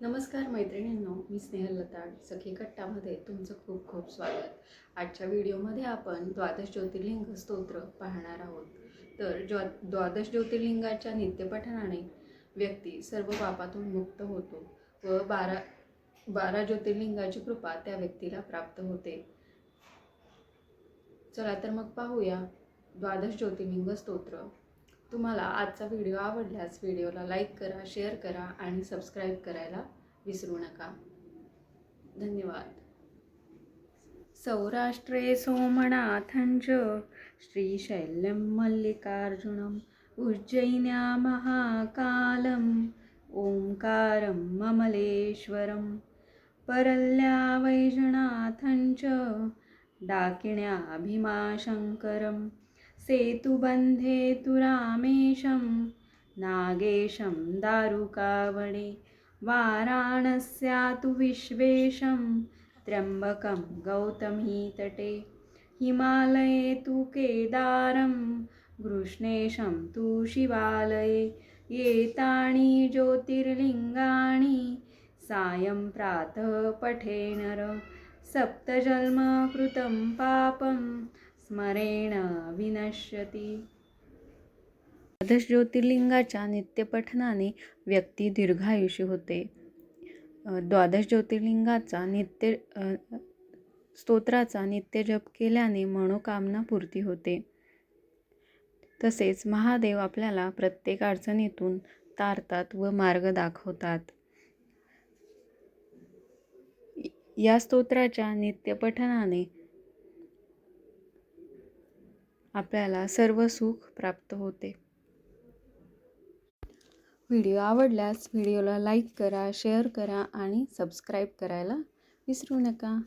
नमस्कार मैत्रिणींनो मी स्नेहल लताड सखी कट्टामध्ये तुमचं खूप खूप स्वागत. आजच्या व्हिडिओमध्ये आपण द्वादश ज्योतिर्लिंग स्तोत्र पाहणार आहोत. तर ज्वा द्वादश ज्योतिर्लिंगाच्या नित्यपठणाने व्यक्ती सर्व पापातून मुक्त होतो व बारा बारा ज्योतिर्लिंगाची कृपा त्या व्यक्तीला प्राप्त होते. चला तर मग पाहूया द्वादश ज्योतिर्लिंग स्तोत्र. तुम्हाला आजचा व्हिडिओ आवडल्यास व्हिडिओला लाईक करा शेअर करा आणि सबस्क्राईब करायला विसरू नका. धन्यवाद. सौराष्ट्रे सोमनाथं च श्रीशैल्यं मल्लिकार्जुनम् उज्जैन्या महाकालम् ओङ्कारं ममलेश्वरं परल्या वैजनाथं च डाकिण्या भीमाशङ्करं सेतुबन्धे तु रामेशं नागेशं दारुकावणे वाराणस्या तु विश्वेशं त्र्यम्बकं गौतमीतटे हिमालये तु केदारं कृष्णेशं तु शिवालये एतानि ज्योतिर्लिङ्गानि सायं प्रातः पठे नर सप्तजन्म कृतं पापं स्मरेण विनश्यती। द्वादश ज्योतिर्लिंगाच्या नित्यपठनाने व्यक्ती दीर्घायुषी होते. द्वादश ज्योतिर्लिंगाचा नित्य स्तोत्राचा नित्य जप केल्याने मनोकामना पूर्ती होते. तसेच महादेव आपल्याला प्रत्येक अडचणीतून तारतात व मार्ग दाखवतात. या स्तोत्राच्या नित्यपठनाने आपल्याला सर्व सुख प्राप्त होते. व्हिडिओ आवडल्यास व्हिडिओला लाईक करा शेअर करा आणि सबस्क्राईब करायला विसरू नका.